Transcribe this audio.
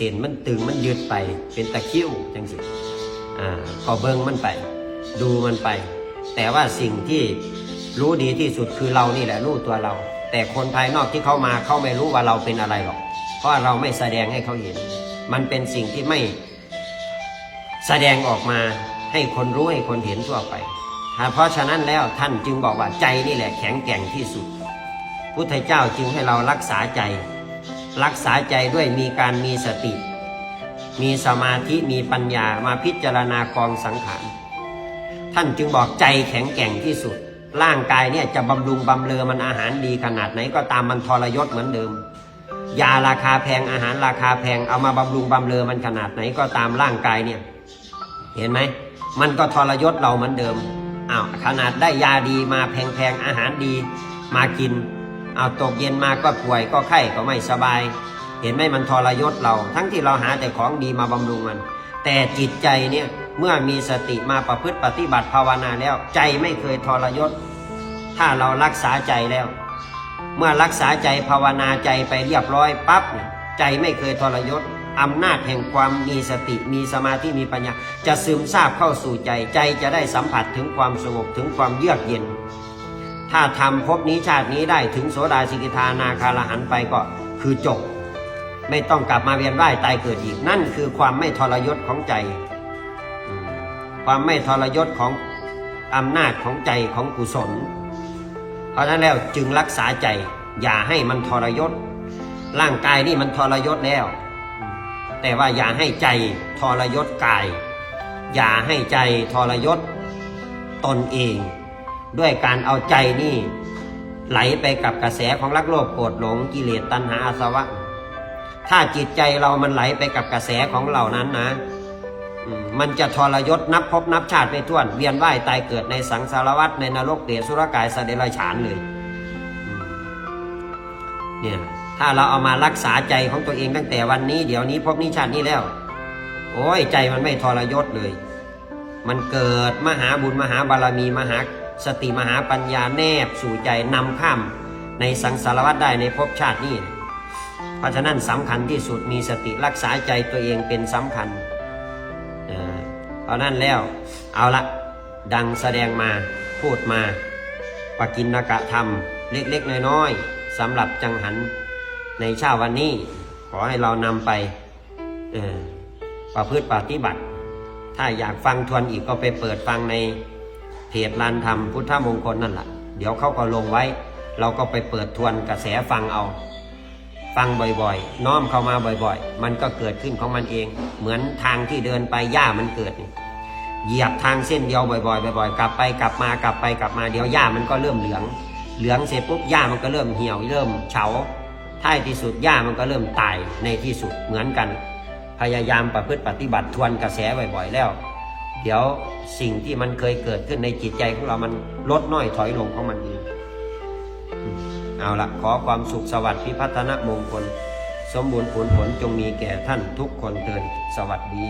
ส้นมันตึงมันยืดไปเป็นตะคริวจังสิอ่าก็เบิ่งมันไป ดูมันไป แต่ว่าสิ่งที่รู้ดีที่สุดคือเรานี่แหละรู้ตัวเรา แต่คนภายนอกที่เข้ามาเขาไม่รู้ว่าเราเป็นอะไรหรอก เพราะเราไม่แสดงให้เขาเห็น มันเป็นสิ่งที่ไม่แสดงออกมาให้คนรู้ให้คนเห็นทั่วไป เพราะฉะนั้นแล้วท่านจึงบอกว่าใจนี่แหละแข็งแกร่งที่สุด พุทธเจ้าจึงให้เรารักษาใจ รักษาใจด้วยมีการมีสติ มีสมาธิมีปัญญามาพิจารณากองสังขารท่านจึงบอกใจแข็งแกร่งที่สุด ร่างกายเนี่ยจะบำรุงบำเรอมันอาหารดีขนาดไหนก็ตามมันทรยศเหมือนเดิม ยาราคาแพงอาหารราคาแพงเอามาบำรุงบำเรอมันขนาดไหนก็ตามร่างกายเนี่ยเห็นไหมมันก็ทรยศเราเหมือนเดิมอ้าวขนาดได้ยาดีมาแพงๆอาหารดีมากิน เอาตกเย็นมาก็ป่วยก็ไข้ก็ไม่สบาย เห็นไหมมันทรยศเรา ทั้งที่เราหาแต่ของดีมาบำรุงมัน แต่จิตใจเนี่ยเมื่อมีสติมาประพฤติปฏิบัติภาวนาแล้ว ใจไม่เคยทรยศ ถ้าเรารักษาใจแล้ว เมื่อรักษาใจภาวนาใจไปเรียบร้อยปั๊บใจไม่เคยทรยศอำนาจแห่งความมีสติมีสมาธิมีปัญญา จะซึมซาบเข้าสู่ใจใจจะได้สัมผัสถึงความสงบถึงความเยือกเย็น ถ้าทำภพนี้ชาตินี้ได้ถึงโสดาสิกิทานาคาลหันไปก็คือจบ ไม่ต้องกลับมาเวียนว่ายตายเกิดอีก นั่นคือความไม่ทรยศของใจ ความไม่ทรยศของอำนาจของใจของกุศล เพราะฉะนั้นแล้วจึงรักษาใจ อย่าให้มันทรยศ ร่างกายนี่มันทรยศแล้ว แต่ว่าอย่าให้ใจทรยศกาย อย่าให้ใจทรยศตนเอง ด้วยการเอาใจนี่ ไหลไปกับกระแสของรักโลภโกรธหลงกิเลสตัณหาอาสวะ ถ้าจิตใจเรามันไหลไปกับกระแสของเหล่านั้นนะมันจะทรยศนับพบนับชาติไม่วน เวียนว่ายตายเกิดในสังสารวัฏในนรกเปรตสุรกายสเดรัจฉานเลยเนี่ยถ้าเราเอามารักษาใจของตัวเองตั้งแต่วันนี้ เดี๋ยวนี้พบนี้ชาตินี้แล้ว โอ้ยใจมันไม่ทรยศเลย มันเกิดมหาบุญมหาบารมีมหา สติมหาปัญญาแนบสู่ใจนำข้ามในสังสารวัฏได้ในภพชาตินี้ เพราะฉะนั้นสำคัญที่สุดมีสติรักษาใจตัวเองเป็นสำคัญเพราะนั้นแล้วเอาละดังแสดงมาพูดมาปกินนกะธรรม เล็กๆ น้อยๆสำหรับจังหันในเช้าวันนี้ ขอให้เรานำไปประพฤติปฏิบัติ ถ้าอยากฟังทวนอีกก็ไปเปิดฟังใน เพจลานธรรมพุทธมงคลนั่นแหละเดี๋ยวเขาก็ลงไว้ เราก็ไปเปิดทวนกระแสฟังเอา ฟังบ่อยๆ น้อมเข้ามาบ่อยๆ มันก็เกิดขึ้นของมันเอง เหมือนทางที่เดินไปหญ้ามันเกิดนี่เหยียบทางเส้นเดียวบ่อยๆบ่อยๆ กลับไปกลับมากลับไปกลับมาเดี๋ยวหญ้ามันก็เริ่มเหลือง เหลืองเสร็จปุ๊บหญ้ามันก็เริ่มเหี่ยวเริ่มเฉาท้ายที่สุดหญ้ามันก็เริ่มตายในที่สุดเหมือนกัน พยายามประพฤติปฏิบัติทวนกระแสบ่อยๆ แล้ว เดี๋ยวสิ่งที่มันเคยเกิดขึ้นในจิตใจของเรามันลดน้อยถอยลงของมันเองเอาละขอความสุขสวัสดิ์พิพัฒนมงคล สมบูรณ์ผลผลจงมีแก่ท่านทุกคนเถิดสวัสดี